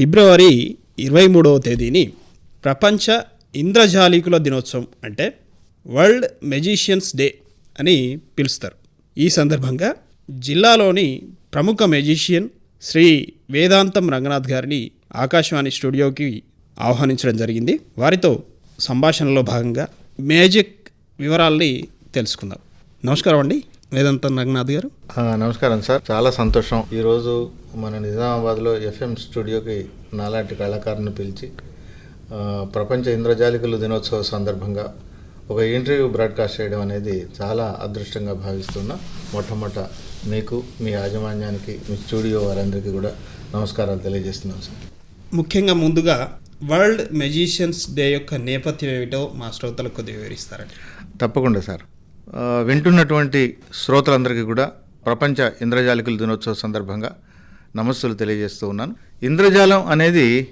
ఫిబ్రవరి ఇరవై మూడవ తేదీని ప్రపంచ ఇంద్రజాలికుల దినోత్సవం అంటే వరల్డ్ మెజిషియన్స్ డే అని పిలుస్తారు. ఈ సందర్భంగా జిల్లాలోని ప్రముఖ మెజిషియన్ శ్రీ వేదాంతం రంగనాథ్ గారిని ఆకాశవాణి స్టూడియోకి ఆహ్వానించడం జరిగింది. వారితో సంభాషణలో భాగంగా మ్యాజిక్ వివరాల్ని తెలుసుకుందాం. నమస్కారం అండి. వేదాంతం రంగనాథ్ గారు. నమస్కారం సార్. చాలా సంతోషం. ఈరోజు మన నిజామాబాద్లో ఎఫ్ఎం స్టూడియోకి నాలాంటి కళాకారుని పిలిచి ప్రపంచ ఇంద్రజాలికుల దినోత్సవ సందర్భంగా ఒక ఇంటర్వ్యూ బ్రాడ్కాస్ట్ చేయడం అనేది చాలా అదృష్టంగా భావిస్తున్నా మొట్టమొదట మీకు మీ యాజమాన్యానికి మీ స్టూడియో వారందరికీ కూడా నమస్కారాలు తెలియజేస్తున్నాం సార్. ముఖ్యంగా ముందుగా వరల్డ్ మెజిషియన్స్ డే యొక్క నేపథ్యం ఏమిటో మా శ్రోతలకు కొద్దిగా వివరిస్తారండి. తప్పకుండా సార్. వింటున్నటువంటి శ్రోతలందరికీ కూడా ప్రపంచ ఇంద్రజాలికుల దినోత్సవ సందర్భంగా నమస్సులు తెలియజేస్తూ ఉన్నాను. ఇంద్రజాలం అనేది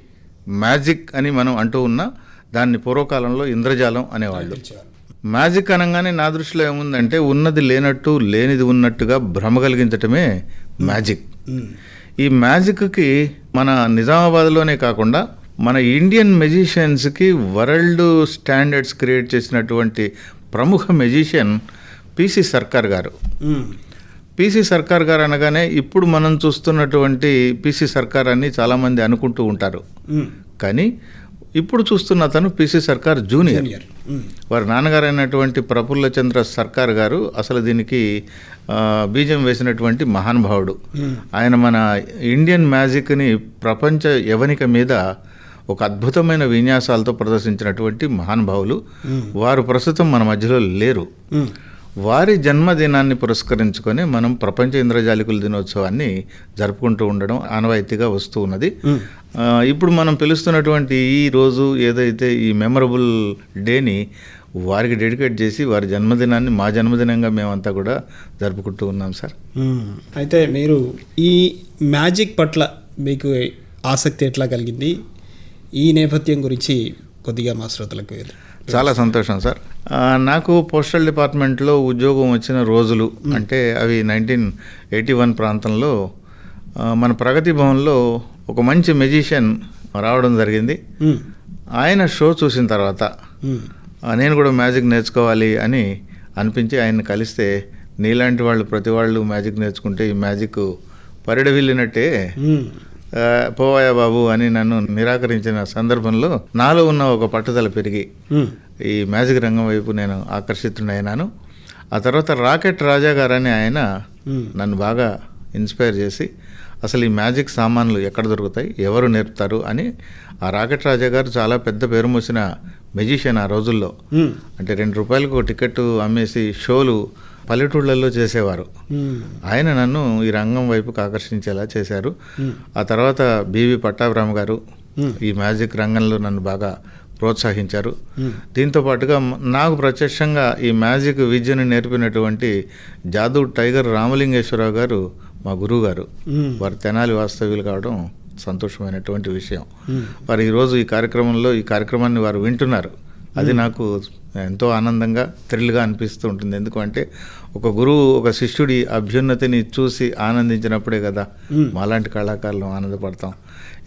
మ్యాజిక్ అని మనం అంటూ ఉన్నా దాన్ని పూర్వకాలంలో ఇంద్రజాలం అనేవాళ్ళు. మ్యాజిక్ అనగానే నా దృష్టిలో ఏముందంటే ఉన్నది లేనట్టు లేనిది ఉన్నట్టుగా భ్రమ కలిగించటమే మ్యాజిక్. ఈ మ్యాజిక్కి మన నిజామాబాద్లోనే కాకుండా మన ఇండియన్ మెజిషియన్స్కి వరల్డ్ స్టాండర్డ్స్ క్రియేట్ చేసినటువంటి ప్రముఖ మెజిషియన్ పిసి సర్కార్ గారు. పిసి సర్కార్ గారు అనగానే ఇప్పుడు మనం చూస్తున్నటువంటి పిసి సర్కార్ అని చాలామంది అనుకుంటూ ఉంటారు. కానీ ఇప్పుడు చూస్తున్న అతను పిసి సర్కార్ జూనియర్. వారి నాన్నగారు అయినటువంటి ప్రఫుల్ల చంద్ర సర్కార్ గారు అసలు దీనికి బీజం వేసినటువంటి మహానుభావుడు. ఆయన మన ఇండియన్ మ్యాజిక్ని ప్రపంచ యవనిక మీద ఒక అద్భుతమైన విన్యాసాలతో ప్రదర్శించినటువంటి మహానుభావులు వారు ప్రస్తుతం మన మధ్యలో లేరు. వారి జన్మదినాన్ని పురస్కరించుకొని మనం ప్రపంచ ఇంద్రజాలికుల దినోత్సవాన్ని జరుపుకుంటూ ఉండడం ఆనవాయితీగా వస్తూ ఉన్నది. ఇప్పుడు మనం పిలుస్తున్నటువంటి ఈ రోజు ఏదైతే ఈ మెమరబుల్ డేని వారికి డెడికేట్ చేసి వారి జన్మదినాన్ని మా జన్మదినంగా మేమంతా కూడా జరుపుకుంటూ ఉన్నాం సార్. అయితే మీరు ఈ మ్యాజిక్ పట్ల మీకు ఆసక్తి ఎట్లా కలిగింది? ఈ నేపథ్యం గురించి కొద్దిగా మా శ్రోతలకు చాలా సంతోషం సార్. నాకు పోస్టల్ డిపార్ట్మెంట్లో ఉద్యోగం వచ్చిన రోజులు అంటే అవి నైన్టీన్ ఎయిటీ వన్ ప్రాంతంలో మన ప్రగతి భవన్లో ఒక మంచి మెజిషియన్ రావడం జరిగింది. ఆయన షో చూసిన తర్వాత నేను కూడా మ్యాజిక్ నేర్చుకోవాలి అని అనిపించి ఆయన్ని కలిస్తే నీలాంటి వాళ్ళు ప్రతి వాళ్ళు మ్యాజిక్ నేర్చుకుంటే ఈ మ్యాజిక్ పరిడ వెళ్ళినట్టే మ్మ్. ఆ, పోవాయా బాబు అని నన్ను నిరాకరించిన సందర్భంలో నాలో ఉన్న ఒక పట్టుదల పెరిగి. ఈ మ్యాజిక్ రంగం వైపు నేను ఆకర్షితుడైనాను ఆ తర్వాత రాకెట్ రాజా గారు అని ఆయన. నన్ను బాగా ఇన్స్పైర్ చేసి అసలు ఈ మ్యాజిక్ సామాన్లు ఎక్కడ దొరుకుతాయి ఎవరు నేర్పుతారు అని ఆ రాకెట్ రాజా గారు చాలా పెద్ద పేరు మోసిన మెజిషియన్ ఆ రోజుల్లో. అంటే రెండు రూపాయలకు టికెట్ అమ్మేసి షోలు పల్లెటూళ్ళల్లో చేసేవారు. ఆయన నన్ను ఈ రంగం వైపుకి ఆకర్షించేలా చేశారు. ఆ తర్వాత బివి పట్టాభిరామ్ గారు. ఈ మ్యాజిక్ రంగంలో నన్ను బాగా ప్రోత్సహించారు. దీంతో పాటుగా నాకు ప్రత్యక్షంగా ఈ మ్యాజిక్ విద్యను నేర్పినటువంటి జాదు టైగర్ రామలింగేశ్వరరావు గారు మా గురువు గారు. వారు తెనాలి వాస్తవ్యులు కావడం సంతోషమైనటువంటి విషయం. వారు ఈరోజు ఈ కార్యక్రమంలో ఈ కార్యక్రమాన్ని వారు వింటున్నారు అది నాకు ఎంతో ఆనందంగా థ్రిల్గా అనిపిస్తూ ఉంటుంది ఎందుకంటే ఒక గురువు ఒక శిష్యుడి అభ్యున్నతిని చూసి ఆనందించినప్పుడే కదా మ్మ్. మాలాంటి కళాకారులు ఆనందపడతాం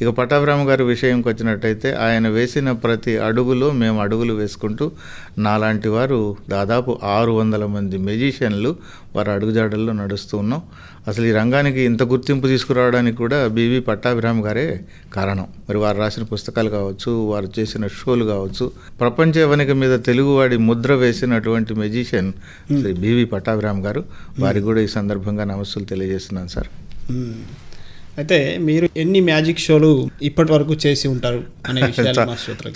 ఇక పట్టాభిరామ గారి విషయంకి వచ్చినట్టయితే ఆయన వేసిన ప్రతి అడుగులో మేము అడుగులు వేసుకుంటూ నాలాంటి వారు దాదాపు ఆరు వందల మంది మెజిషియన్లు వారి అడుగుజాడల్లో నడుస్తూ ఉన్నాం. అసలు ఈ రంగానికి ఇంత గుర్తింపు తీసుకురావడానికి కూడా బీవీ పట్టాభిరామ్ గారే కారణం. మరి వారు రాసిన పుస్తకాలు కావచ్చు వారు చేసిన షోలు కావచ్చు ప్రపంచ యవనిక మీద తెలుగువాడి ముద్ర వేసినటువంటి మెజిషియన్ శ్రీ బీవీ పట్టాభిరామ్ గారు. వారికి కూడా ఈ సందర్భంగా నమస్సులు తెలియజేస్తున్నాను సార్. అయితే మీరు ఎన్ని మ్యాజిక్ షోలు ఇప్పటి వరకు చేసి ఉంటారు అనే విషయాలు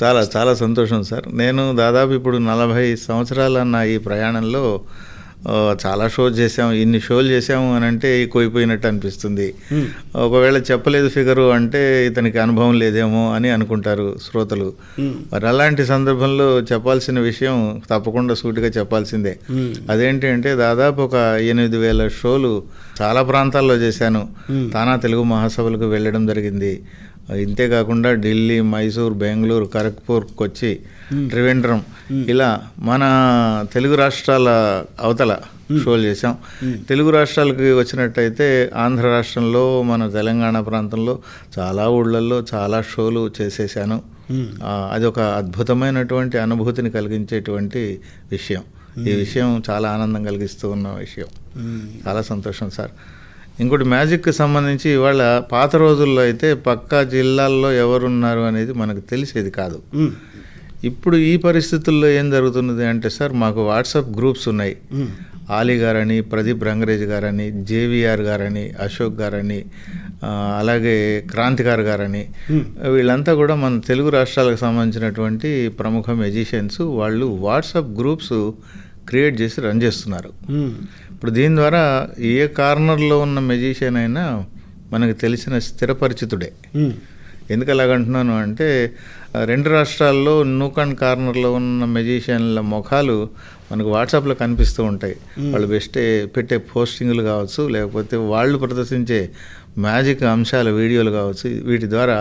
చాలా చాలా సంతోషం సార్. నేను దాదాపు ఇప్పుడు నలభై సంవత్సరాల నా ఈ ప్రయాణంలో చాలా షోలు చేసాము ఇన్ని షోలు చేసాము అని అంటే కోయిపోయినట్టు అనిపిస్తుంది. ఒకవేళ చెప్పలేదు ఫిగరు అంటే ఇతనికి అనుభవం లేదేమో అని అనుకుంటారు శ్రోతలు. మరి అలాంటి సందర్భంలో చెప్పాల్సిన విషయం తప్పకుండా సూటిగా చెప్పాల్సిందే. అదేంటి అంటే దాదాపు ఒక ఎనిమిది వేల షోలు చాలా ప్రాంతాల్లో చేశాను. తానా తెలుగు మహాసభలకు వెళ్ళడం జరిగింది ఇంతే కాకుండా ఢిల్లీ మైసూర్ బెంగళూరు ఖరగ్పూర్ కొచ్చి త్రివేంద్రం ఇలా మన తెలుగు రాష్ట్రాల అవతల షోలు చేసాం తెలుగు రాష్ట్రాలకి వచ్చినట్టయితే ఆంధ్ర రాష్ట్రంలో మన తెలంగాణ ప్రాంతంలో చాలా ఊళ్ళల్లో చాలా షోలు చేసేసాను అది ఒక అద్భుతమైనటువంటి అనుభూతిని కలిగించేటువంటి విషయం. ఈ విషయం చాలా ఆనందం కలిగిస్తూ ఉన్న విషయం. చాలా సంతోషం సార్. ఇంకోటి మ్యాజిక్కి సంబంధించి ఇవాళ పాత రోజుల్లో అయితే పక్కా జిల్లాల్లో ఎవరున్నారు అనేది మనకు తెలిసేది కాదు. ఇప్పుడు ఈ పరిస్థితుల్లో ఏం జరుగుతున్నది అంటే సార్ మాకు వాట్సాప్ గ్రూప్స్ ఉన్నాయి. ఆలీ గారని ప్రదీప్ రంగరేజ్ గారని జేవిఆర్ గారని అశోక్ గారని అలాగే క్రాంతికార్ గారని వీళ్ళంతా కూడా మన తెలుగు రాష్ట్రాలకు సంబంధించినటువంటి ప్రముఖ మెజిషియన్స్ వాళ్ళు వాట్సాప్ గ్రూప్స్ క్రియేట్ చేసి రన్ చేస్తున్నారు. ఇప్పుడు దీని ద్వారా ఏ కార్నర్లో ఉన్న మెజిషియన్ అయినా మనకు తెలిసిన స్థిరపరిచితుడే. ఎందుకు అలాగంటున్నాను అంటే రెండు రాష్ట్రాల్లో నూక్ అండ్ కార్నర్లో ఉన్న మెజిషియన్ల ముఖాలు మనకు వాట్సాప్లో కనిపిస్తూ ఉంటాయి. వాళ్ళు బెస్టే పెట్టే పోస్టింగ్లు కావచ్చు లేకపోతే వాళ్ళు ప్రదర్శించే మ్యాజిక్ అంశాల వీడియోలు కావచ్చు వీటి ద్వారా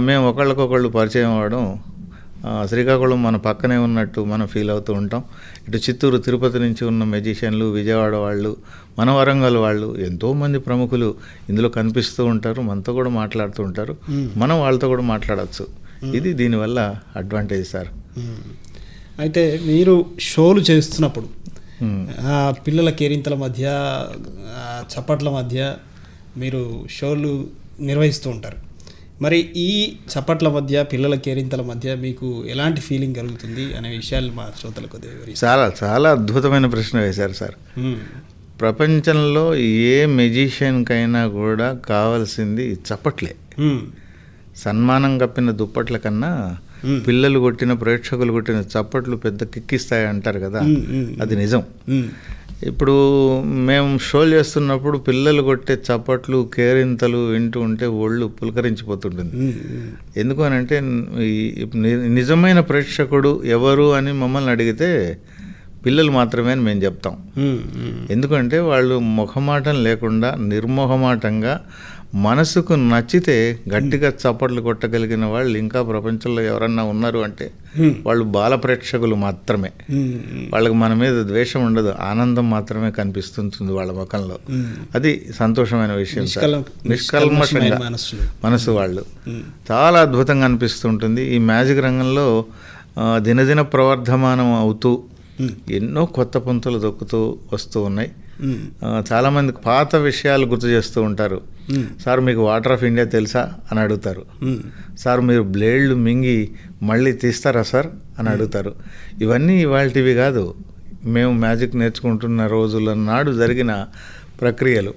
మేము ఒకళ్ళకొకళ్ళు పరిచయం అవ్వడం శ్రీకాకుళం మన పక్కనే ఉన్నట్టు మనం ఫీల్ అవుతూ ఉంటాం. ఇటు చిత్తూరు తిరుపతి నుంచి ఉన్న మెజిషియన్లు విజయవాడ వాళ్ళు మన వరంగల్ వాళ్ళు ఎంతోమంది ప్రముఖులు ఇందులో కనిపిస్తూ ఉంటారు మనతో కూడా మాట్లాడుతూ ఉంటారు. మనం వాళ్ళతో కూడా మాట్లాడవచ్చు ఇది దీనివల్ల అడ్వాంటేజ్ సార్. అయితే మీరు షోలు చేస్తున్నప్పుడు పిల్లల కేరింతల మధ్య చప్పట్ల మధ్య మీరు షోలు నిర్వహిస్తూ ఉంటారు. మరి ఈ చప్పట్ల మధ్య పిల్లల కేరింతల మధ్య మీకు ఎలాంటి ఫీలింగ్ కలుగుతుంది అనే విషయాలు మా శ్రోతలకు చాలా చాలా అద్భుతమైన ప్రశ్న వేశారు సార్. ప్రపంచంలో ఏ మెజిషియన్కైనా కూడా కావాల్సింది చప్పట్లే. సన్మానం కప్పిన దుప్పట్ల కన్నా. పిల్లలు కొట్టిన ప్రేక్షకులు కొట్టిన చప్పట్లు పెద్ద కిక్కిస్తాయి అంటారు కదా. అది నిజం. ఇప్పుడు మేము షోలు చేస్తున్నప్పుడు పిల్లలు కొట్టే చప్పట్లు కేరింతలు వింటూ ఉంటే ఒళ్ళు పులకరించిపోతుంటుంది. ఎందుకు అని అంటే నిజమైన ప్రేక్షకుడు ఎవరు అని మమ్మల్ని అడిగితే పిల్లలు మాత్రమే అని మేము చెప్తాం. ఎందుకంటే వాళ్ళు ముఖమాటం లేకుండా నిర్మోహమాటంగా మనసుకు నచ్చితే గట్టిగా చప్పట్లు కొట్టగలిగిన వాళ్ళు ఇంకా ప్రపంచంలో ఎవరన్నా ఉన్నారు అంటే. వాళ్ళు బాల ప్రేక్షకులు మాత్రమే. వాళ్ళకి మన మీద ద్వేషం ఉండదు ఆనందం మాత్రమే కనిపిస్తుంటుంది వాళ్ళ ముఖంలో. అది సంతోషమైన విషయం నిష్కల్మషంగా. మనసు వాళ్ళు. చాలా అద్భుతంగా అనిపిస్తుంటుంది ఈ మ్యాజిక్ రంగంలో దినదిన ప్రవర్ధమానం అవుతూ. ఎన్నో కొత్త పుంతలు దొక్కుతూ వస్తూ ఉన్నాయి చాలామంది పాత విషయాలు గుర్తు చేస్తూ ఉంటారు. సార్ మీకు వాటర్ ఆఫ్ ఇండియా తెలుసా? అని అడుగుతారు. సార్ మీరు బ్లేడ్లు మింగి మళ్ళీ తీస్తారా సార్? అని అడుగుతారు. ఇవన్నీ ఇవాళటివి కాదు. మేము మ్యాజిక్ నేర్చుకుంటున్న రోజుల నాడు జరిగిన ప్రక్రియలు.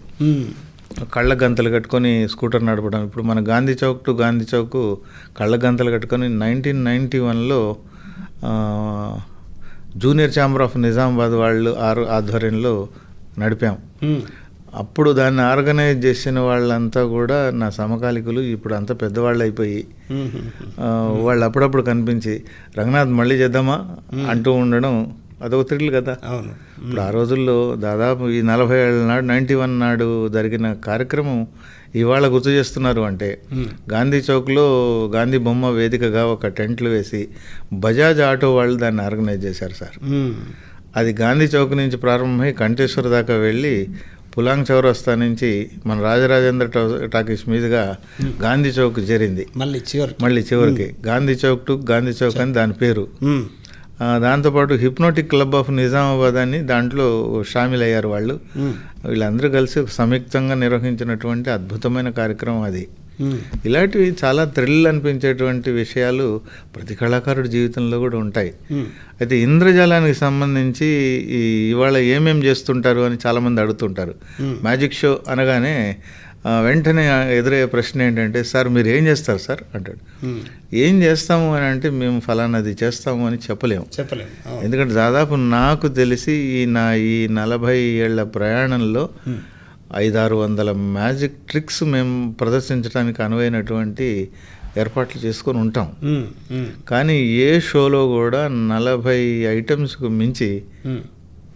కళ్ళ గంతలు కట్టుకొని స్కూటర్ నడపడం. ఇప్పుడు మన గాంధీ చౌక్ టు గాంధీ చౌక్ కళ్ళ గంతలు కట్టుకొని నైన్టీన్ నైంటీ వన్లో జూనియర్ ఛాంబర్ ఆఫ్ నిజామాబాద్ వాళ్ళు ఆరు ఆధ్వర్యంలో నడిపాం. అప్పుడు దాన్ని ఆర్గనైజ్ చేసిన వాళ్ళంతా కూడా నా సమకాలికులు ఇప్పుడు అంతా పెద్దవాళ్ళు అయిపోయి వాళ్ళు అప్పుడప్పుడు కనిపించి రంగనాథ్ మళ్ళీ చేద్దామా? అంటూ ఉండడం అదొక థ్రిల్ కదా. అవును. ఇప్పుడు ఆ రోజుల్లో దాదాపు ఈ నలభై ఏళ్ళ నాడు నైంటీ వన్ నాడు జరిగిన కార్యక్రమం ఇవాళ గుర్తు చేస్తున్నారు అంటే. గాంధీ చౌక్లో గాంధీ బొమ్మ వేదికగా ఒక టెంట్లు వేసి బజాజ్ ఆటో వాళ్ళు దాన్ని ఆర్గనైజ్ చేశారు సార్. అది గాంధీ చౌక్ నుంచి ప్రారంభమై కంఠేశ్వర దాకా వెళ్ళి పులాంగ్ చౌరస్తా నుంచి మన రాజరాజేంద్ర టా- టాకీస్ మీదుగా గాంధీ చౌక్ చేరింది. మళ్ళీ చివరి మళ్ళీ చివరికి. గాంధీ చౌక్ టు గాంధీ చౌక్ అని దాని పేరు. దాంతోపాటు హిప్నోటిక్ క్లబ్ ఆఫ్ నిజామాబాద్ అని దాంట్లో షామిల్ అయ్యారు వాళ్ళు. వీళ్ళందరూ కలిసి సంయుక్తంగా నిర్వహించినటువంటి అద్భుతమైన కార్యక్రమం అది. ఇలాంటివి చాలా థ్రిల్ అనిపించేటువంటి విషయాలు ప్రతి కళాకారుడి జీవితంలో కూడా ఉంటాయి. అయితే ఇంద్రజాలానికి సంబంధించి ఇవాళ ఏమేం చేస్తుంటారు అని చాలామంది అడుగుతుంటారు. మ్యాజిక్ షో అనగానే వెంటనే ఎదురయ్యే ప్రశ్న ఏంటంటే సార్ మీరు ఏం చేస్తారు సార్ అంటాడు. ఏం చేస్తాము అని అంటే మేము ఫలానాది చేస్తాము అని చెప్పలేము చెప్పలేము. ఎందుకంటే దాదాపు నాకు తెలిసి ఈ నా ఈ నలభై ఏళ్ళ ప్రయాణంలో. ఐదారు వందల మ్యాజిక్ ట్రిక్స్ మేము ప్రదర్శించడానికి అనువైనటువంటి ఏర్పాట్లు చేసుకొని ఉంటాం. కానీ ఏ షోలో కూడా నలభై ఐటమ్స్కు మించి.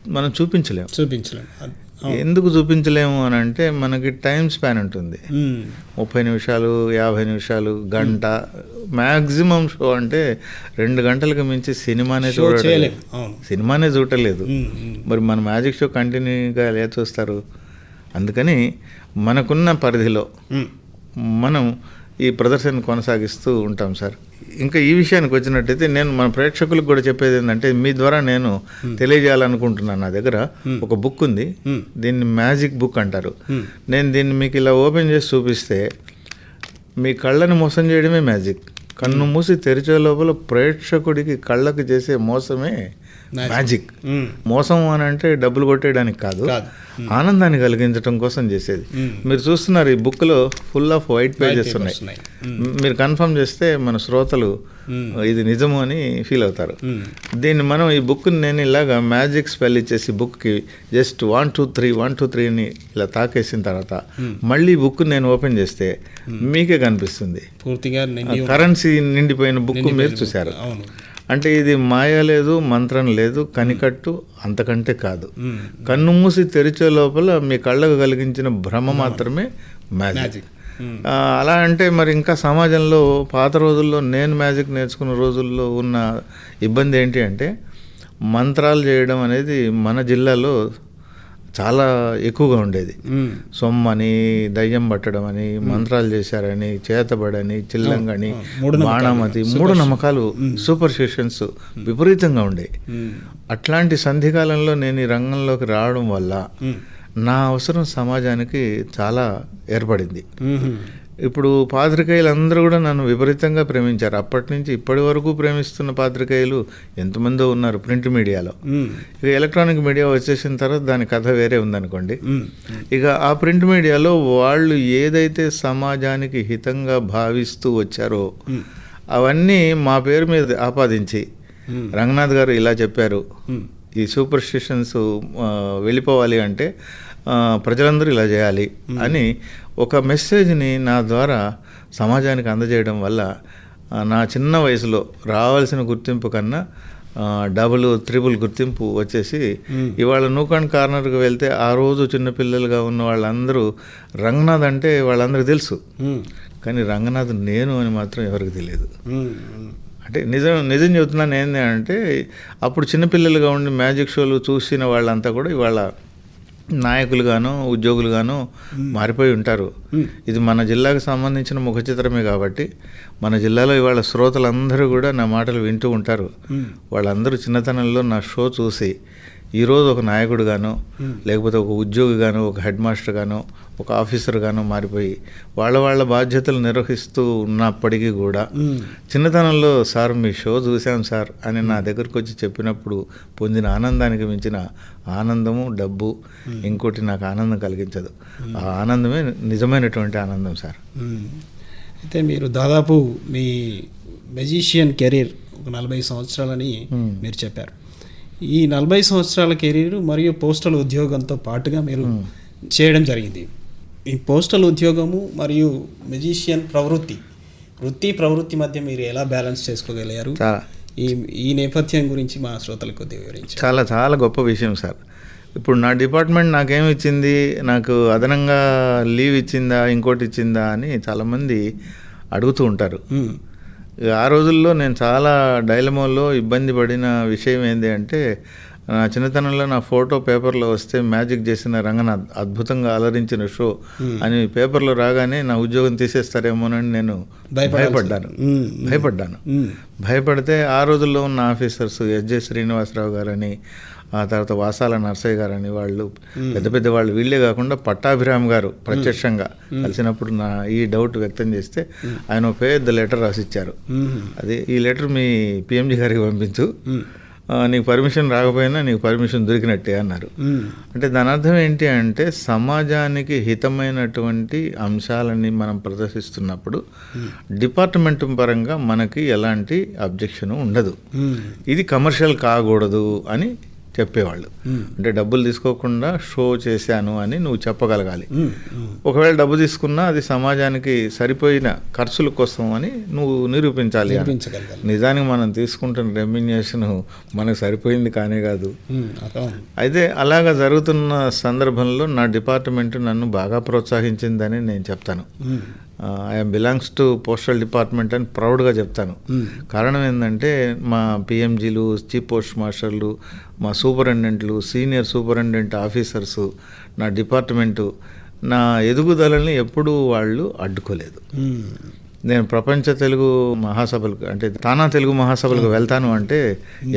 మనం చూపించలేం. చూపించలేము అది- ఎందుకు చూపించలేము అని అంటే మనకి టైం స్పాన్ ఉంటుంది. ముప్పై నిమిషాలు యాభై నిమిషాలు గంట. మ్యాక్సిమం షో అంటే రెండు గంటలకు మించి సినిమానే చూడలేదు సినిమానే చూడలేదు. మరి మన మ్యాజిక్ షో కంటిన్యూగా ఎలా చూస్తారు? అందుకని మనకున్న పరిధిలో. మనం ఈ ప్రదర్శన కొనసాగిస్తూ ఉంటాం సార్ ఇంకా ఈ విషయానికి వచ్చినట్టయితే నేను మన ప్రేక్షకులకు కూడా చెప్పేది ఏంటంటే మీ ద్వారా నేను తెలియజేయాలనుకుంటున్నాను నా దగ్గర ఒక బుక్ ఉంది. దీన్ని మ్యాజిక్ బుక్ అంటారు. నేను దీన్ని మీకు ఇలా ఓపెన్ చేసి చూపిస్తే మీ కళ్ళని మోసం చేయడమే మ్యాజిక్ కన్ను మూసి తెరిచే లోపల ప్రేక్షకుడికి కళ్ళకు చేసే మోసమే. Magic hmm. మోసం అని అంటే డబ్బులు కొట్టేయడానికి కాదు కాదు. ఆనందాన్ని కలిగించడం కోసం చేసేది మ్మ్. మీరు చూస్తున్నారు ఈ బుక్లో ఫుల్ ఆఫ్ వైట్ పేజెస్ ఉన్నాయి. మీరు కన్ఫర్మ్ చేస్తే మన శ్రోతలు. ఇది నిజము అని ఫీల్ అవుతారు. దీన్ని మనం ఈ బుక్ నేను ఇలాగా మ్యాజిక్ స్పెల్ ఇచ్చేసి బుక్కి just one two three one two three అని ఇలా తాకేసిన తర్వాత మళ్ళీ బుక్ నేను ఓపెన్ చేస్తే మీకే కనిపిస్తుంది పూర్తిగా కరెన్సీ నిండిపోయిన బుక్ మీరు. చూశారు అంటే ఇది మాయ లేదు మంత్రం లేదు కనికట్టు అంతకంటే కాదు. కన్ను మూసి తెరిచే లోపల మీ కళ్ళకు కలిగించిన భ్రమ మాత్రమే మ్యాజిక్. అలా అంటే మరి ఇంకా సమాజంలో పాత రోజుల్లో నేను మ్యాజిక్ నేర్చుకున్న రోజుల్లో ఉన్న ఇబ్బంది ఏంటి అంటే మంత్రాలు చేయడం అనేది మన జిల్లాలో చాలా ఎక్కువగా ఉండేది మ్మ్. సొమ్మని దయ్యం పట్టడం అని మంత్రాలు చేశారని చేతబడని చిల్లంగని. బాణామతి మూడు నమ్మకాలు సూపర్ స్టిషన్స్ విపరీతంగా మ్మ్. అట్లాంటి సంధికాలంలో నేను ఈ రంగంలోకి రావడం వల్ల. నా అవసరం సమాజానికి చాలా ఏర్పడింది ఇప్పుడు పాత్రికేయులందరూ కూడా నన్ను విపరీతంగా ప్రేమించారు అప్పటి నుంచి ఇప్పటి వరకు ప్రేమిస్తున్న పాత్రికేయులు ఎంతమందో ఉన్నారు ప్రింట్ మీడియాలో. ఇక ఎలక్ట్రానిక్ మీడియా వచ్చేసిన తర్వాత దాని కథ వేరే ఉందనుకోండి. ఇక ఆ ప్రింట్ మీడియాలో వాళ్ళు ఏదైతే సమాజానికి హితంగా భావిస్తూ వచ్చారో. అవన్నీ మా పేరు మీద ఆపాదించి. రంగనాథ్ గారు ఇలా చెప్పారు. ఈ సూపర్ స్టిషన్స్ వెళ్ళిపోవాలి అంటే ప్రజలందరూ ఇలా చేయాలి అని ఒక మెసేజ్ని నా ద్వారా సమాజానికి అందజేయడం వల్ల నా చిన్న వయసులో రావాల్సిన గుర్తింపు కన్నా డబుల్ త్రిబుల్ గుర్తింపు వచ్చేసి. ఇవాళ నూకాన్ కార్నర్కి వెళ్తే ఆ రోజు చిన్నపిల్లలుగా ఉన్న వాళ్ళందరూ రంగనాథ్ అంటే వాళ్ళందరికీ తెలుసు. కానీ రంగనాథ్ నేను అని మాత్రం ఎవరికి తెలియదు. అంటే నిజం నిజం చెబుతున్నాను ఏంటి అంటే అప్పుడు చిన్నపిల్లలుగా ఉండి మ్యాజిక్ షోలు చూసిన వాళ్ళంతా కూడా ఇవాళ నాయకులుగాను ఉద్యోగులుగాను మారిపోయి ఉంటారు. ఇది మన జిల్లాకు సంబంధించిన ముఖ చిత్రమే కాబట్టి మన జిల్లాలో ఇవాళ శ్రోతలందరూ కూడా నా మాటలు వింటూ ఉంటారు. వాళ్ళందరూ చిన్నతనంలో నా షో చూసి ఈరోజు ఒక నాయకుడుగాను లేకపోతే ఒక ఉద్యోగిగాను ఒక హెడ్ మాస్టర్ గాను ఒక ఆఫీసర్ గాను మారిపోయి వాళ్ళ వాళ్ళ బాధ్యతలు నిర్వహిస్తూ ఉన్నప్పటికీ కూడా. చిన్నతనంలో సార్ మీ షో చూశాం సార్ అని నా దగ్గరకు వచ్చి చెప్పినప్పుడు పొందిన ఆనందానికి మించిన ఆనందము డబ్బు ఇంకోటి నాకు ఆనందం కలిగించదు. ఆ ఆనందమే నిజమైనటువంటి ఆనందం సార్. అయితే మీరు దాదాపు మీ మెజిషియన్ కెరీర్ ఒక నలభై సంవత్సరాలని. మీరు చెప్పారు. ఈ నలభై సంవత్సరాల కెరీర్ మరియు పోస్టల్ ఉద్యోగంతో పాటుగా మీరు చేయడం జరిగింది. ఈ పోస్టల్ ఉద్యోగము మరియు మెజిషియన్ ప్రవృత్తి వృత్తి ప్రవృత్తి మధ్య మీరు ఎలా బ్యాలెన్స్ చేసుకోగలిగారు? ఈ ఈ నేపథ్యం గురించి మా శ్రోతలకు కొద్దిగా వివరించారు చాలా చాలా గొప్ప విషయం సార్. ఇప్పుడు నా డిపార్ట్మెంట్ నాకేమి ఇచ్చింది? నాకు అదనంగా లీవ్ ఇచ్చిందా? ఇంకోటి ఇచ్చిందా? అని చాలామంది అడుగుతూ ఉంటారు. ఆ రోజుల్లో నేను చాలా డైలమోలో ఇబ్బంది పడిన విషయం ఏంటి అంటే నా చిన్నతనంలో నా ఫోటో పేపర్లో వస్తే మ్యాజిక్ చేసిన రంగనాథ్ అద్భుతంగా అలరించిన షో అని పేపర్లో రాగానే నా ఉద్యోగం తీసేస్తారేమోనని నేను భయపడ్డాను. భయపడ్డాను. భయపడితే ఆ రోజుల్లో ఉన్న ఆఫీసర్స్ ఎస్జే శ్రీనివాసరావు గారని ఆ తర్వాత వాసాల నర్సయ్య గారని వాళ్ళు పెద్ద పెద్ద వాళ్ళు వీళ్ళే కాకుండా పట్టాభిరామ్ గారు ప్రత్యక్షంగా కలిసినప్పుడు నా ఈ డౌట్ వ్యక్తం చేస్తే ఆయన ఒక పెద్ద లెటర్ రాసిచ్చారు. అది ఈ లెటర్ మీ పిఎంజీ గారికి పంపించు. నీకు పర్మిషన్ రాకపోయినా నీకు పర్మిషన్ దొరికినట్టే అన్నారు. అంటే దాని అర్థం ఏంటి అంటే సమాజానికి హితమైనటువంటి అంశాలని మనం ప్రదర్శిస్తున్నప్పుడు డిపార్ట్మెంట్ పరంగా మనకి ఎలాంటి అబ్జెక్షన్ ఉండదు. ఇది కమర్షియల్ కాకూడదు అని చెప్పేవాళ్ళు. అంటే డబ్బులు తీసుకోకుండా షో చేశాను అని నువ్వు చెప్పగలగాలి. ఒకవేళ డబ్బు తీసుకున్నా అది సమాజానికి సరిపోయిన ఖర్చుల కోసం అని నువ్వు నిరూపించాలి. నిజానికి మనం తీసుకుంటున్న రెమ్యునేషన్ మనకు సరిపోయింది కానే కాదు అయితే అలాగా జరుగుతున్న సందర్భంలో నా డిపార్ట్మెంట్ నన్ను బాగా ప్రోత్సహించిందని నేను చెప్తాను. I'm belongs to postal department అని ప్రౌడ్గా చెప్తాను మ్మ్. కారణం ఏంటంటే మా పిఎంజీలు చీఫ్ పోస్ట్ మాస్టర్లు మా సూపరింటెండెంట్లు సీనియర్ సూపరింటెండెంట్ ఆఫీసర్సు నా డిపార్ట్మెంటు నా ఎదుగుదలని ఎప్పుడూ వాళ్ళు అడ్డుకోలేదు మ్మ్. నేను ప్రపంచ తెలుగు మహాసభలకు అంటే తానా తెలుగు మహాసభలకు వెళ్తాను అంటే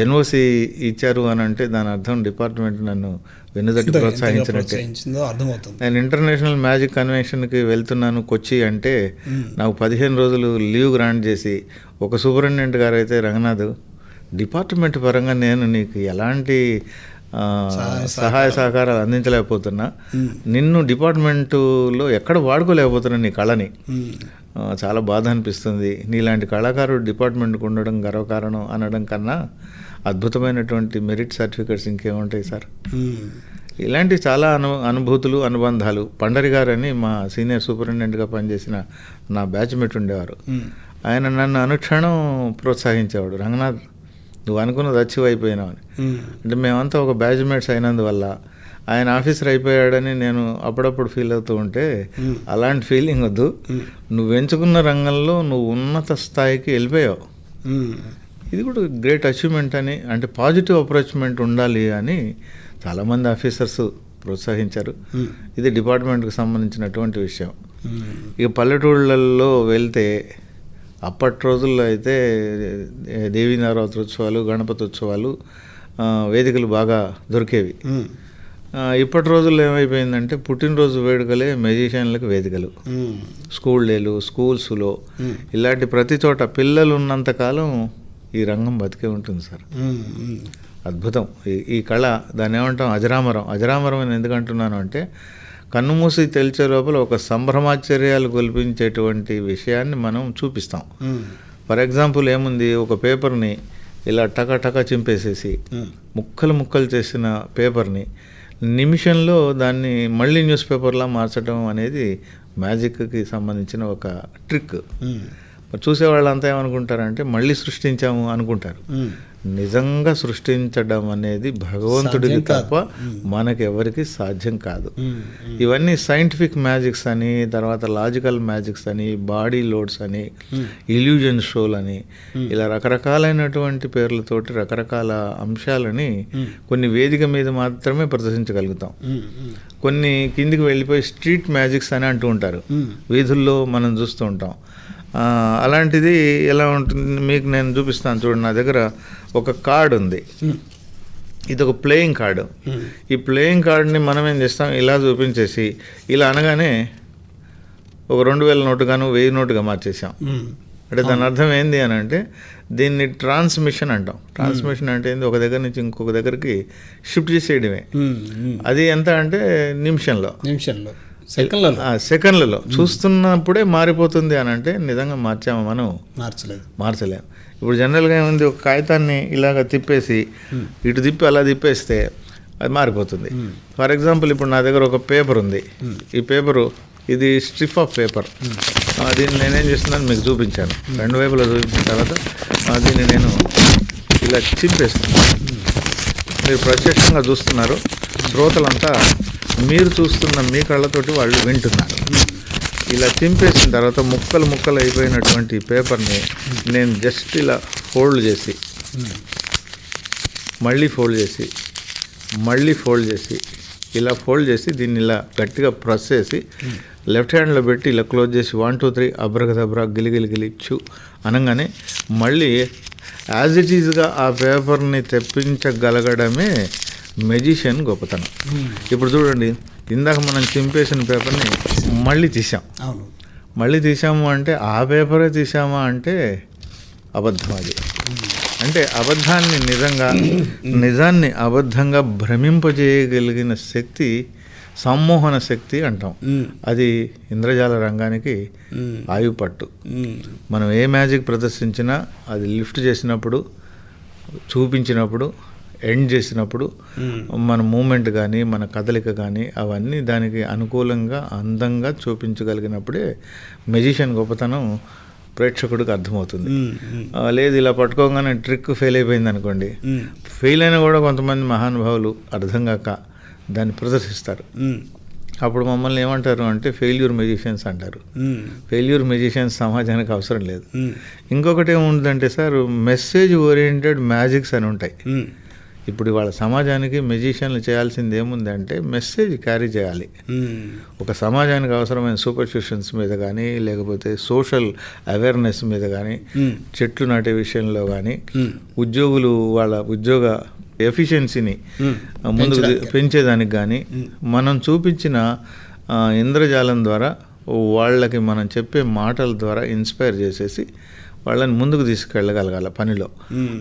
ఎన్ఓసి ఇచ్చారు అని అంటే దాని అర్థం డిపార్ట్మెంట్ నన్ను వెన్నుదట్టి ప్రోత్సహించినట్టే. అర్థమవుతుంది. నేను ఇంటర్నేషనల్ మ్యాజిక్ కన్వెన్షన్కి వెళ్తున్నాను కొచ్చి అంటే. నాకు పదిహేను రోజులు లీవ్ గ్రాంట్ చేసి ఒక సూపరింటెండెంట్ గారు అయితే రంగనాథ్ డిపార్ట్మెంట్ పరంగా నేను నీకు ఎలాంటి సహాయ సహకారాలు అందించలేకపోతున్నా. నిన్ను డిపార్ట్మెంటులో ఎక్కడ వాడుకోలేకపోతున్నా నీ కళని. చాలా బాధ అనిపిస్తుంది. నీలాంటి కళాకారుడు డిపార్ట్మెంట్కి ఉండడం గర్వకారణం అనడం కన్నా అద్భుతమైనటువంటి మెరిట్ సర్టిఫికెట్స్ ఇంకేముంటాయి సార్ మ్మ్. ఇలాంటి చాలా అను అనుభూతులు అనుబంధాలు పండరి గారని మా సీనియర్ సూపరింటెండెంట్గా పనిచేసిన నా బ్యాచ్మేట్ ఉండేవారు మ్మ్. ఆయన నన్ను అనుక్షణం ప్రోత్సహించేవాడు రంగనాథ్ నువ్వు అనుకున్నది అచీవ్ అయిపోయినావు అని మ్మ్. అంటే మేమంతా ఒక బ్యాచ్మేట్స్ అయినందువల్ల ఆయన ఆఫీసర్ అయిపోయాడని నేను అప్పుడప్పుడు ఫీల్ అవుతూ ఉంటే. అలాంటి ఫీలింగ్ వద్దు. నువ్వు ఎంచుకున్న రంగంలో నువ్వు ఉన్నత స్థాయికి వెళ్ళిపోయావు. ఇది కూడా గ్రేట్ అచీవ్మెంట్ అని అంటే పాజిటివ్ అప్రోచ్మెంట్ ఉండాలి అని చాలామంది ఆఫీసర్స్ ప్రోత్సహించారు. ఇది డిపార్ట్మెంట్కి సంబంధించినటువంటి విషయం. ఇక పల్లెటూళ్ళల్లో వెళ్తే అప్పటి రోజుల్లో అయితే దేవీ నవరాత్రి ఉత్సవాలు గణపతి ఉత్సవాలు వేదికలు బాగా దొరికేవి ఇప్పటి రోజుల్లో ఏమైపోయిందంటే పుట్టినరోజు వేడుకలే మెజిషియన్లకు వేదికలు. స్కూల్ డేలు స్కూల్స్లో. ఇలాంటి ప్రతి చోట పిల్లలు ఉన్నంతకాలం ఈ రంగం బతికే ఉంటుంది సార్. అద్భుతం ఈ ఈ కళ దాన్ని ఏమంటాం అజరామరం అజరామరం అని ఎందుకు అంటున్నాను అంటే కన్నుమూసి తెలిచే లోపల ఒక సంభ్రమాశ్చర్యాలు గొల్పించేటువంటి విషయాన్ని మనం చూపిస్తాం. ఫర్ ఎగ్జాంపుల్ ఏముంది ఒక పేపర్ని ఇలా టక టక చింపేసేసి. ముక్కలు ముక్కలు చేసిన పేపర్ని నిమిషంలో దాన్ని మళ్ళీ న్యూస్ పేపర్లా మార్చడం అనేది మ్యాజిక్కి సంబంధించిన ఒక ట్రిక్. మరి చూసేవాళ్ళంతా ఏమనుకుంటారంటే మళ్ళీ సృష్టించాము అనుకుంటారు. నిజంగా సృష్టించడం అనేది భగవంతుడికి. తప్ప మనకెవరికి సాధ్యం కాదు. ఇవన్నీ సైంటిఫిక్ మ్యాజిక్స్ అని తర్వాత లాజికల్ మ్యాజిక్స్ అని బాడీ లోడ్స్ అని ఇల్యూజన్ షోలు అని ఇలా రకరకాలైనటువంటి పేర్లతోటి రకరకాల అంశాలని. కొన్ని వేదిక మీద మాత్రమే ప్రదర్శించగలుగుతాం. కొన్ని కిందికి వెళ్ళిపోయి స్ట్రీట్ మ్యాజిక్స్ అని అంటూ ఉంటారు. వీధుల్లో మనం చూస్తూ ఉంటాం అలాంటిది ఎలా ఉంటుంది? మీకు నేను చూపిస్తాను చూడండి నా దగ్గర ఒక కార్డ్ ఉంది. మ్మ్. ఇది ఒక ప్లేయింగ్ కార్డు మ్మ్. ఈ ప్లేయింగ్ కార్డ్ని మనం ఏం చేస్తాం? ఇలా చూపించేసి ఇలా అనగానే ఒక రెండు వేల నోటుగాను వెయ్యి నోటుగా మార్చేసాం మ్మ్. అంటే దాని అర్థం ఏంది అని అంటే దీన్ని ట్రాన్స్మిషన్ అంటాం. ట్రాన్స్మిషన్ అంటే ఏంది? ఒక దగ్గర నుంచి ఇంకొక దగ్గరికి షిఫ్ట్ చేసేయడమే. అది ఎంత అంటే నిమిషంలో. నిమిషంలో. సెకండ్లలో. సెకండ్లలో. చూస్తున్నప్పుడే మారిపోతుంది అని అంటే నిజంగా మార్చాము మనం? మార్చలేదు. మార్చలేం. ఇప్పుడు జనరల్గా ఏముంది? ఒక కాగితాన్ని ఇలాగ తిప్పేసి ఇటు తిప్పి అలా తిప్పేస్తే అది మారిపోతుంది. ఫర్ ఎగ్జాంపుల్ ఇప్పుడు నా దగ్గర ఒక పేపర్ ఉంది. ఈ పేపరు ఇది స్ట్రిప్ ఆఫ్ పేపర్. దీన్ని నేనేం చేస్తున్నాను? మీకు చూపించాను. రెండు వైపులా చూపించిన తర్వాత దీన్ని నేను ఇలా చింపేస్తున్నాను. మీరు ప్రత్యక్షంగా చూస్తున్నారు. శ్రోతలంతా మీరు చూస్తున్న మీ కళ్ళతోటి వాళ్ళు వింటున్నారు. ఇలా చింపేసిన తర్వాత ముక్కలు ముక్కలు అయిపోయినటువంటి పేపర్ని నేను జస్ట్ ఇలా ఫోల్డ్ చేసి మళ్ళీ ఫోల్డ్ చేసి మళ్ళీ ఫోల్డ్ చేసి ఇలా ఫోల్డ్ చేసి దీన్ని ఇలా గట్టిగా ప్రెస్ చేసి లెఫ్ట్ హ్యాండ్లో పెట్టి ఇలా క్లోజ్ చేసి వన్ టూ త్రీ అబ్రగదబ్రా గిలిగిలి గిలిచ్చు అనగానే మళ్ళీ యాజ్ ఇట్ ఈజ్గా ఆ పేపర్ని తెప్పించగలగడమే మెజిషియన్ గొప్పతనం. ఇప్పుడు చూడండి ఇందాక మనం చింపేసిన పేపర్ని మళ్ళీ తీసాం అవును. మళ్ళీ తీసాము అంటే ఆ పేపరే తీసామా అంటే అబద్ధం అది అంటే అబద్ధాన్ని నిజంగా నిజాన్ని అబద్ధంగా భ్రమింపజేయగలిగిన శక్తి సమ్మోహన శక్తి అంటాం. మ్మ్. అది ఇంద్రజాల రంగానికి. ఆయుపట్టు. మనం ఏ మ్యాజిక్ ప్రదర్శించినా అది లిఫ్ట్ చేసినప్పుడు చూపించినప్పుడు ఎండ్ చేసినప్పుడు మ్మ్. మన మూమెంట్ కానీ మన కదలిక కానీ అవన్నీ దానికి అనుకూలంగా అందంగా చూపించగలిగినప్పుడే మెజిషియన్ గొప్పతనం ప్రేక్షకుడికి అర్థమవుతుంది. మ్మ్. ఆ, లేదు ఇలా పట్టుకోగానే ట్రిక్ ఫెయిల్ అయిపోయింది అనుకోండి. ఫెయిల్ అయినా కూడా కొంతమంది మహానుభావులు అర్థం కాక దాన్ని ప్రదర్శిస్తారు. అప్పుడు మమ్మల్ని ఏమంటారు అంటే ఫెయిల్యూర్ మెజిషియన్స్ అంటారు. ఫెయిల్యూర్ మెజిషియన్స్ సమాజానికి అవసరం లేదు. ఇంకొకటి ఏముందంటే సార్ మెసేజ్ ఓరియంటెడ్ మ్యాజిక్స్ అని ఉంటాయి. ఇప్పుడు వాళ్ళ సమాజానికి మెజిషియన్లు చేయాల్సింది ఏముందంటే మెసేజ్ క్యారీ చేయాలి మ్మ్. ఒక సమాజానికి అవసరమైన సూపర్స్టిషన్స్ మీద కానీ లేకపోతే సోషల్ అవేర్నెస్ మీద కానీ మ్మ్. చెట్లు నాటే విషయంలో కానీ మ్మ్. ఉద్యోగులు వాళ్ళ ఉద్యోగ ఎఫిషియన్సీని. ముందుకు. పెంచేదానికి కానీ మనం చూపించిన ఇంద్రజాలం ద్వారా వాళ్ళకి మనం చెప్పే మాటల ద్వారా ఇన్స్పైర్ చేసేసి వాళ్ళని ముందుకు తీసుకెళ్ళగలగాల పనిలో.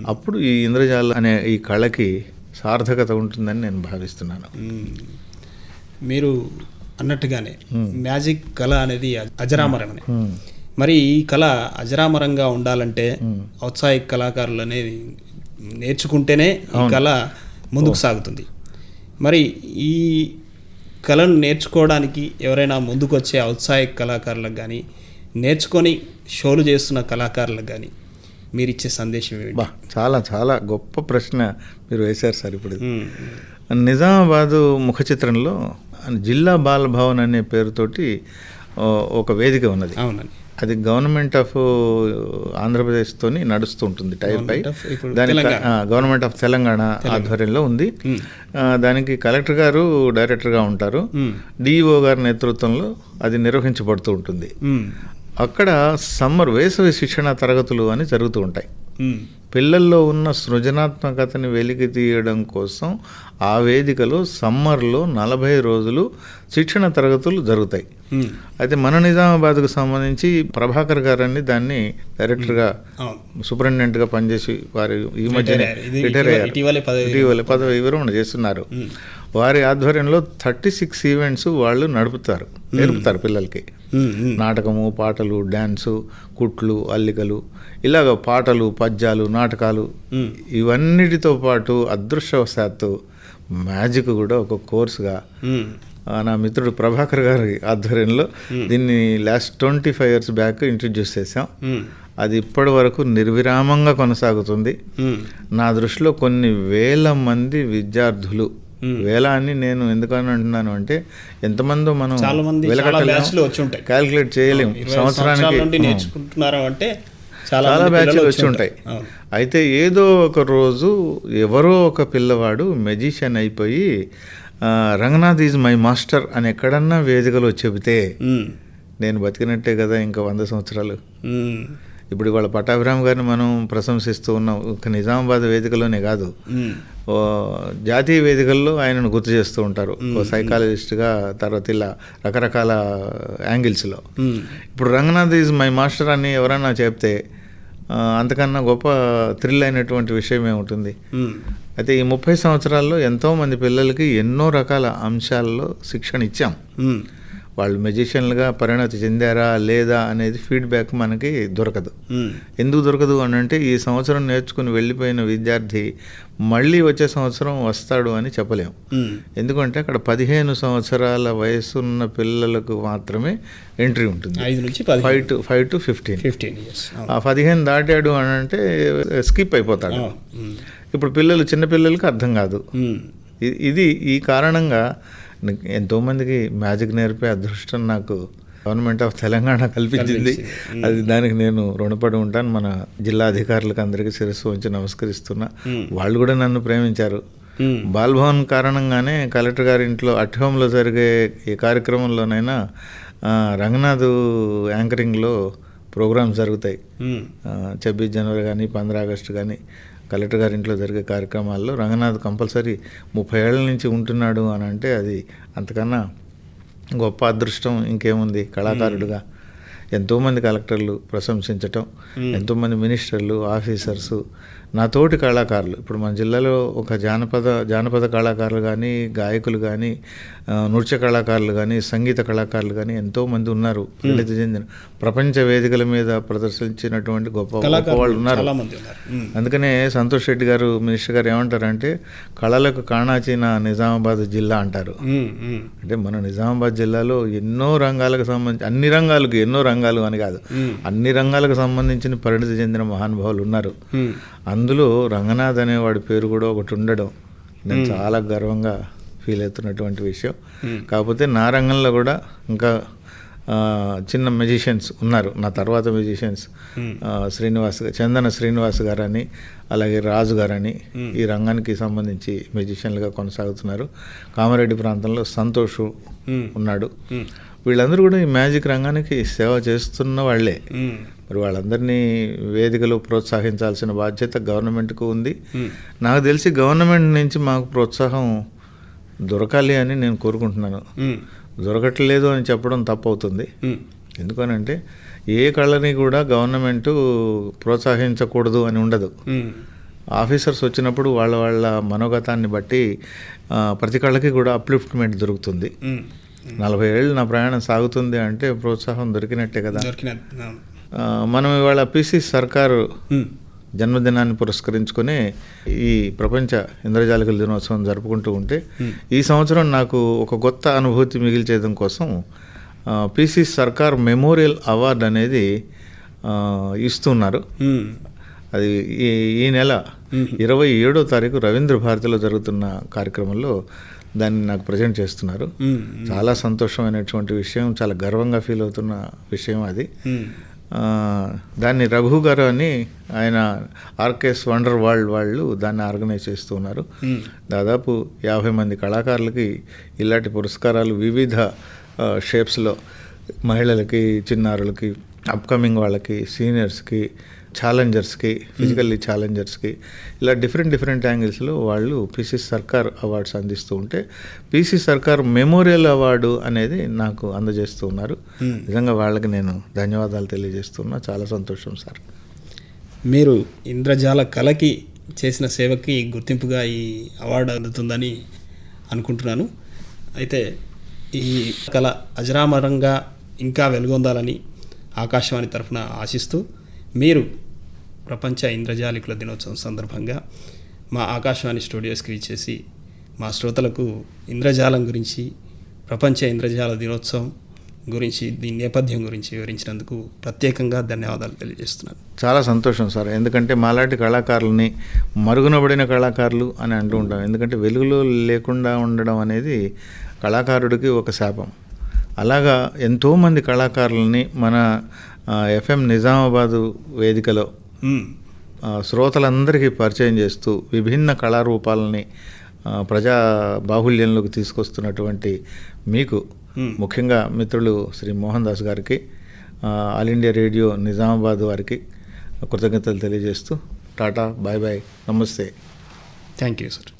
అప్పుడు ఈ ఇంద్రజాలం అనే ఈ కళకి సార్థకత ఉంటుందని నేను భావిస్తున్నాను. మీరు అన్నట్టుగానే. మ్యాజిక్ కళ అనేది అజరామరమే. మరి ఈ కళ అజరామరంగా ఉండాలంటే. ఔత్సాహిక కళాకారులు అనేది నేర్చుకుంటేనే ఈ. కళ ముందుకు సాగుతుంది మరి ఈ కళను నేర్చుకోవడానికి ఎవరైనా ముందుకు వచ్చే ఔత్సాహిక కళాకారులకు కానీ నేర్చుకొని షోలు చేస్తున్న కళాకారులకు కానీ మీరు ఇచ్చే సందేశం ఏమిటి? చాలా చాలా గొప్ప ప్రశ్న మీరు వేశారు సార్ ఇప్పుడు. నిజామాబాదు ముఖ చిత్రంలో జిల్లా బాల భవన్ అనే పేరుతోటి ఒక వేదిక ఉన్నది. అవునండి. అది గవర్నమెంట్ ఆఫ్ ఆంధ్రప్రదేశ్తోని నడుస్తూ ఉంటుంది టైప్ పై. Government of ఇప్పుడు దాని తెలంగాణ. గవర్నమెంట్ ఆఫ్ తెలంగాణ ఆధ్వర్యంలో ఉంది. దానికి కలెక్టర్ గారు డైరెక్టర్గా ఉంటారు. డిఈఓ గారి నేతృత్వంలో అది నిర్వహించబడుతూ ఉంటుంది. అక్కడ సమ్మర్ వేసవి శిక్షణ తరగతులు అని జరుగుతూ ఉంటాయి. పిల్లల్లో ఉన్న సృజనాత్మకతని వెలికి తీయడం కోసం ఆ వేదికలో సమ్మర్లో నలభై రోజులు శిక్షణ తరగతులు జరుగుతాయి. అయితే మన నిజామాబాద్కు సంబంధించి ప్రభాకర్ గారని దాన్ని డైరెక్టర్గా సూపరింటెండెంట్గా పనిచేసి వారు ఈ మధ్య రిటైర్ అయ్యారు ఇటీవలే పదవి విరమణ చేస్తున్నారు. వారి ఆధ్వర్యంలో థర్టీ సిక్స్ ఈవెంట్స్ వాళ్ళు నడుపుతారు నేర్పుతారు పిల్లలకి. నాటకము పాటలు డ్యాన్సు కుట్లు అల్లికలు ఇలాగ పాటలు పద్యాలు నాటకాలు మ్మ్. ఇవన్నిటితో పాటు అదృష్టవశాత్తు మ్యాజిక్ కూడా ఒక కోర్సుగా నా మిత్రుడు ప్రభాకర్ గారి ఆధ్వర్యంలో దీన్ని last twenty five years back introduce చేసాం. అది ఇప్పటి వరకు నిర్విరామంగా కొనసాగుతుంది. నా దృష్టిలో కొన్ని వేల మంది విద్యార్థులు. వేల అని నేను ఎందుకని అంటున్నాను అంటే ఎంతమందో మనం చాలా మంది వచ్చి ఉంటాయి. క్యాలిక్యులేట్ చేయలేం. ఇరవై సంవత్సరాల నుండి సంవత్సరానికి నేర్చుకుంటున్నారు అంటే చాలా బ్యాచ్లు వచ్చి ఉంటాయి. అయితే ఏదో ఒక రోజు ఎవరో ఒక పిల్లవాడు మెజిషియన్ అయిపోయి రంగనాథ్ ఈజ్ మై మాస్టర్ అని ఎక్కడన్నా వేదికలో చెబితే. నేను బతికినట్టే కదా ఇంకా వంద సంవత్సరాలు. ఇప్పుడు వాళ్ళ పట్టాభిరామ్ గారిని మనం ప్రశంసిస్తూ ఉన్నాం. ఒక నిజామాబాద్ వేదికలోనే కాదు. జాతీయ వేదికల్లో ఆయనను గుర్తు చేస్తూ ఉంటారు సైకాలజిస్ట్గా తర్వాత ఇలా రకరకాల యాంగిల్స్లో. ఇప్పుడు రంగనాథ్ ఈజ్ మై మాస్టర్ అని ఎవరన్నా చెప్తే అంతకన్నా గొప్ప థ్రిల్ అయినటువంటి విషయం ఏముంటుంది. అయితే ఈ ముప్పై సంవత్సరాల్లో ఎంతోమంది పిల్లలకి ఎన్నో రకాల అంశాల్లో శిక్షణ ఇచ్చాం. వాళ్ళు మెజిషియన్లుగా పరిణతి చెందారా లేదా అనేది ఫీడ్బ్యాక్ మనకి దొరకదు. ఎందుకు దొరకదు అని అంటే ఈ సంవత్సరం నేర్చుకుని వెళ్ళిపోయిన విద్యార్థి మళ్ళీ వచ్చే సంవత్సరం వస్తాడు అని చెప్పలేం. మ్మ్. ఎందుకంటే అక్కడ పదిహేను సంవత్సరాల వయసున్న పిల్లలకు మాత్రమే ఎంట్రీ ఉంటుంది. ఐదు నుంచి five to five to fifteen fifteen ఆ పదిహేను దాటాడు అని అంటే స్కిప్ అయిపోతాడు ఇప్పుడు పిల్లలు చిన్న పిల్లలకి అర్థం కాదు. ఇది ఈ కారణంగా ఎంతోమందికి మ్యాజిక్ నేర్పే అదృష్టం నాకు గవర్నమెంట్ ఆఫ్ తెలంగాణ కల్పించింది. అది దానికి నేను రుణపడి ఉంటాను మన జిల్లా అధికారులకు అందరికీ శిరస్సు ఉంచి నమస్కరిస్తున్నా. వాళ్ళు కూడా నన్ను ప్రేమించారు. బాల్భవన్ కారణంగానే కలెక్టర్ గారి ఇంట్లో అట్ హోమ్లో జరిగే ఏ కార్యక్రమంలోనైనా రంగనాథ్ యాంకరింగ్లో ప్రోగ్రామ్స్ జరుగుతాయి. ఛబ్బీస్ జనవరి కానీ పంద్రా ఆగస్టు కానీ కలెక్టర్ గారి ఇంట్లో జరిగే కార్యక్రమాల్లో రంగనాథ్ కంపల్సరీ ముప్పై ఏళ్ళ నుంచి ఉంటున్నాడు అని అంటే అది అంతకన్నా గొప్ప అదృష్టం ఇంకేముంది కళాకారుడుగా. ఎంతోమంది కలెక్టర్లు ప్రశంసించటం ఎంతోమంది మినిస్టర్లు ఆఫీసర్సు నా తోటి కళాకారులు. ఇప్పుడు మన జిల్లాలో ఒక జానపద జానపద కళాకారులు కానీ గాయకులు కానీ నృత్య కళాకారులు కానీ సంగీత కళాకారులు కానీ ఎంతోమంది ఉన్నారు. పరిణితి చెందిన ప్రపంచ వేదికల మీద ప్రదర్శించినటువంటి గొప్ప గొప్ప వాళ్ళు ఉన్నారు. అందుకనే సంతోష్ రెడ్డి గారు మినిస్టర్ గారు ఏమంటారంటే కళలకు కాణాచిన నిజామాబాద్ జిల్లా అంటారు. అంటే మన నిజామాబాద్ జిల్లాలో ఎన్నో రంగాలకు సంబంధించి అన్ని రంగాలకు ఎన్నో రంగాలు అని కాదు. అన్ని రంగాలకు సంబంధించిన పరిణితి చెందిన మహానుభావులు ఉన్నారు. అందులో రంగనాథ్ అనేవాడి పేరు కూడా ఒకటి ఉండడం. నేను చాలా గర్వంగా ఫీల్ అవుతున్నటువంటి విషయం. కాకపోతే నా రంగంలో కూడా ఇంకా చిన్న మెజిషియన్స్ ఉన్నారు. నా తర్వాత మెజిషియన్స్ Hmm. శ్రీనివాస్ చందన శ్రీనివాస్ గారని అలాగే రాజు గారని. ఈ రంగానికి సంబంధించి మెజిషియన్లుగా కొనసాగుతున్నారు. కామారెడ్డి ప్రాంతంలో సంతోష్ ఉన్నాడు. వీళ్ళందరూ కూడా ఈ మ్యాజిక్ రంగానికి సేవ చేస్తున్న వాళ్ళే. మరి వాళ్ళందరినీ వేదికలో ప్రోత్సహించాల్సిన బాధ్యత గవర్నమెంట్కు ఉంది. నాకు తెలిసి గవర్నమెంట్ నుంచి మాకు ప్రోత్సాహం దొరకాలి అని నేను కోరుకుంటున్నాను. దొరకట్లేదు అని చెప్పడం తప్పు అవుతుంది ఉమ్, ఎందుకనంటే ఏ కళని కూడా గవర్నమెంటు ప్రోత్సహించకూడదు అని ఉండదు. ఆఫీసర్స్ వచ్చినప్పుడు వాళ్ళ వాళ్ళ మనోగతాన్ని బట్టి ప్రతి కళకి కూడా అప్లిఫ్ట్మెంట్ దొరుకుతుంది. నలభై ఏళ్ళు నా ప్రయాణం సాగుతుంది అంటే ప్రోత్సాహం దొరికినట్టే కదా. మనం ఇవాళ పిసి సర్కారు జన్మదినాన్ని పురస్కరించుకొని ఈ ప్రపంచ ఇంద్రజాలికల దినోత్సవం జరుపుకుంటూ ఉంటే ఈ సంవత్సరం నాకు ఒక కొత్త అనుభూతి మిగిల్చేయడం కోసం పిసి సర్కార్ మెమోరియల్ అవార్డు అనేది ఇస్తున్నారు. అది ఈ ఈ నెల ఇరవై ఏడో తారీఖు రవీంద్ర భారతిలో జరుగుతున్న కార్యక్రమంలో దాన్ని నాకు ప్రజెంట్ చేస్తున్నారు. చాలా సంతోషమైనటువంటి విషయం చాలా గర్వంగా ఫీల్ అవుతున్న విషయం అది. దాన్ని రఘు గారు అని ఆయన ఆర్కెస్ వండర్ వరల్డ్ వాళ్ళు దాన్ని ఆర్గనైజ్ చేస్తూ ఉన్నారు. ఉమ్, దాదాపు యాభై మంది కళాకారులకి ఇలాంటి పురస్కారాలు వివిధ షేప్స్లో మహిళలకి చిన్నారులకి అప్కమింగ్ వాళ్ళకి సీనియర్స్కి ఛాలెంజర్స్కి ఫిజికల్లీ ఛాలెంజర్స్కి ఇలా డిఫరెంట్ డిఫరెంట్ యాంగిల్స్లో వాళ్ళు పీసీ సర్కార్ అవార్డ్స్ అందిస్తూ ఉంటే పీసీ సర్కార్ మెమోరియల్ అవార్డు అనేది నాకు అందజేస్తూ ఉన్నారు. Hmm. నిజంగా వాళ్ళకి నేను ధన్యవాదాలు తెలియజేస్తున్నా. చాలా సంతోషం సార్. మీరు ఇంద్రజాల కళకి చేసిన సేవకి గుర్తింపుగా ఈ అవార్డు అందుతుందని అనుకుంటున్నాను. అయితే ఈ కళ అజరామరంగా ఇంకా వెలుగొందాలని ఆకాశవాణి తరఫున ఆశిస్తూ మీరు ప్రపంచ ఇంద్రజాలికుల దినోత్సవం సందర్భంగా మా ఆకాశవాణి స్టూడియోస్కి ఇచ్చేసి మా శ్రోతలకు ఇంద్రజాలం గురించి ప్రపంచ ఇంద్రజాల దినోత్సవం గురించి దీని నేపథ్యం గురించి వివరించినందుకు ప్రత్యేకంగా ధన్యవాదాలు తెలియజేస్తున్నాను. చాలా సంతోషం సార్. ఎందుకంటే మాలాంటి కళాకారులని మరుగునబడిన కళాకారులు అని అంటూ ఉంటాం. ఎందుకంటే వెలుగులో లేకుండా ఉండడం అనేది కళాకారుడికి ఒక శాపం. అలాగా ఎంతోమంది కళాకారులని మన ఎఫ్ఎం నిజామాబాదు వేదికలో శ్రోతలందరికీ పరిచయం చేస్తూ విభిన్న కళారూపాలని ప్రజా బాహుల్యంలోకి తీసుకొస్తున్నటువంటి మీకు. ముఖ్యంగా మిత్రులు శ్రీ మోహన్ దాస్ గారికి ఆల్ ఇండియా రేడియో నిజామాబాద్ వారికి కృతజ్ఞతలు తెలియజేస్తూ tata bye bye namaste thank you sir